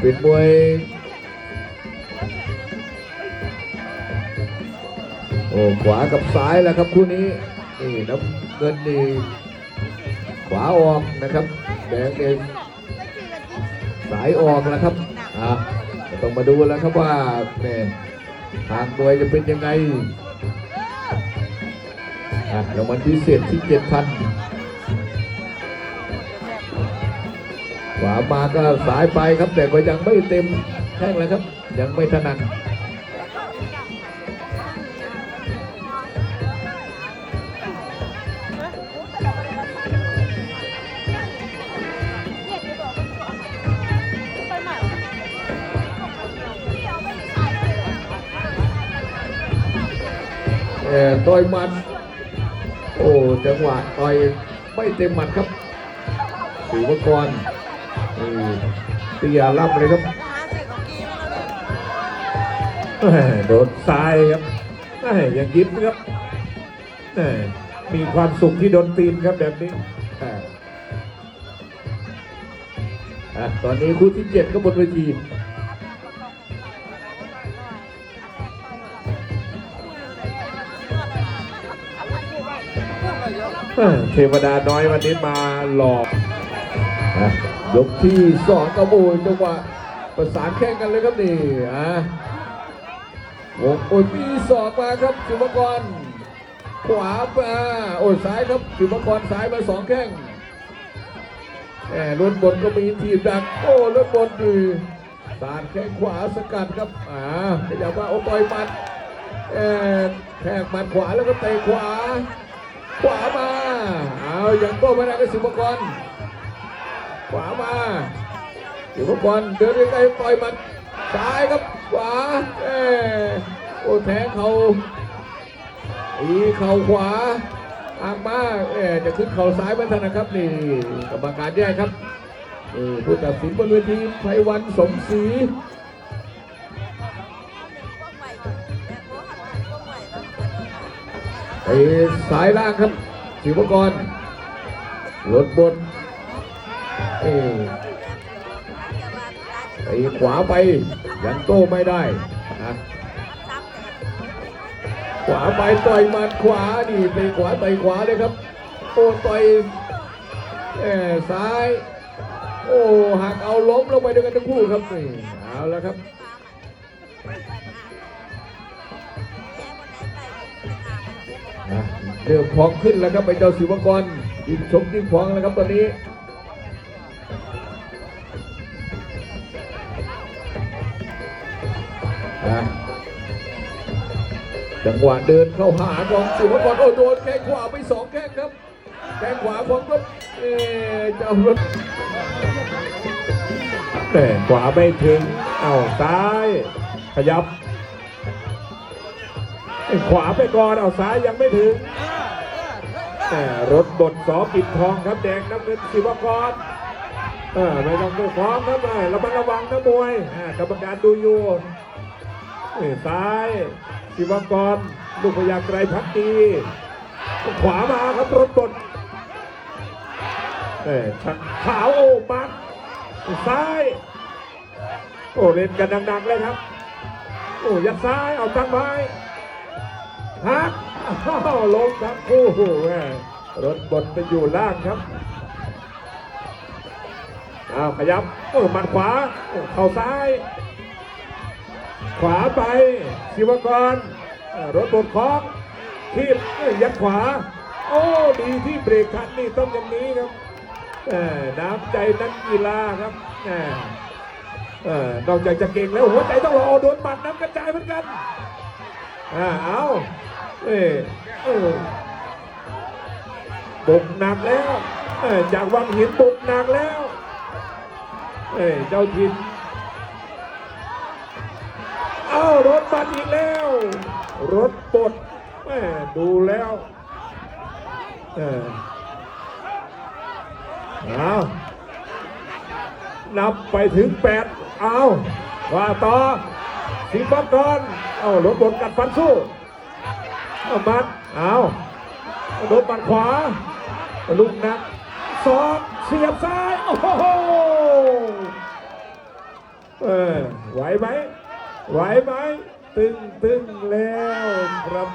เป็นมวยโอ้ขวากับซ้ายแล้วครับคู่นี้นี่น้ำเงินนี่ขวาออกนะครับแดงเองสายออกแล้วครับอะต้องมาดูแล้วครับว่าเนี่ยทางมวยจะเป็นยังไงอะรางวัลพิเศษที่เจ็ดพัน ขวามาก็สายไปครับแต่ก็ยังไม่เต็มแข้งเลยครับ ยังไม่ถนัดเอ่ต่อยหมัด โอ้ จังหวะต่อยไม่เต็มหมัดครับสีวกรนี่เตียรับเลยครับแหม่โดนซ้ายครับแหม่ยังยิ้มครับแหม่มีความสุขที่โดนตีนครับแบบนี้อ่าอะตอนนี้คู่ที่เจ็ดก็บนเวทีแหม่เทวดาน้อยวันนี้มาหลอกอะ ยกที่สองก็โอ้ยจังหวะประสานแข่งกันเลยครับนี่อะวงโอ้ยมีศอกมาครับสิวกร ขวามาโอ้ยซ้ายครับสิวกรซ้ายมาสองแข้งแหมรถบนก็มีทีมดักโอ้รถบนดีสาดแข้งขวาสกัดครับอ่าขยับว่าโอ้ต่อยมัดแหมแทงมัดขวาแล้วก็เตะขวา ขวามาเอาอย่างก็ไม่ได้ก็สิวกร วามาสิวกรเดินใกล้ๆต่อยมัดซ้ายครับขวาเออโอ้แทงเขาอีเข่าขวาอางมาเออจะขึ้นเข่าซ้ายมันถนะครับนี่กรรมการแยกครับนี่ผู้ตัดสินบนเวทีไพวันสมศรีไอ้สายล่างครับศิวกรรถบน เอ้ยไอ้ขวาไป ยังโต้ไม่ได้นะขวาไปต่อยมัดขวานี่เตะขวาต่อยขวาเลยครับโอ้ต่อยแหมซ้าย โอ้หักเอาล้มลงไปด้วยกันทั้งคู่ครับนี่เอาแล้วครับเริ่มพองขึ้นแล้วครับไปเจ้าศิวกรยิงชกยิงพองแล้วครับตอนนี้ อะจังหวะเดินเข้าหาของศิวกรโอ้โดนแข้งขวาไปสองแข้งครับแข้งขวาของก็เอเจ้ารถแต่ขวาไม่ถึงเอาซ้ายขยับ ขวาไปก่อนเอาซ้ายยังไม่ถึงแต่รถบดสอปิดทองครับแดงน้ำเงินศิวกรเออไม่ต้องด้วยความครับเออระมัดระวังนะมวยกรรมการดูอยู่ เอ้ยซ้ายศิวกรลูกพยาไกรพักดี ขวามาครับรถบดเอ้ยขาวโอ้มัดซ้าย โอ้เล่นกันดังๆเลยครับ โอ้ยัดซ้ายเอาตั้งไว้ฮักอ้าวลงครับโอ้โหรถบนไปอยู่ล่างครับอ้าวขยับโอ้หมัดขวาโอ้เข่าซ้าย วาไปศิวกรรถบนคล้องทีบยัดขวา โอ้ดีที่เบรกทันนี่ต้องอย่างนี้ครับน้ำใจนักกีฬาครับแหม่เออนอกจากจะเก่งแล้วหัวใจต้องรอโดนหมัดน้ำกระจายเหมือนกันอ่าเอาเออบุกหนักแล้วจากวังหินบุกหนักแล้วเอ้ยเจ้าทิน รถบัดอีกแล้ว รถปลดแม่ดูแล้วเอานับไปถึงแปดเอาว่าต่อสิบกรเอารถบนกัดฟันสู้เอามัดเอาโดนปัดขวาลุกนักสองเสียบซ้าย โอ้โหเออไหวไหม ไหวไหมตึงตึงแล้วครับ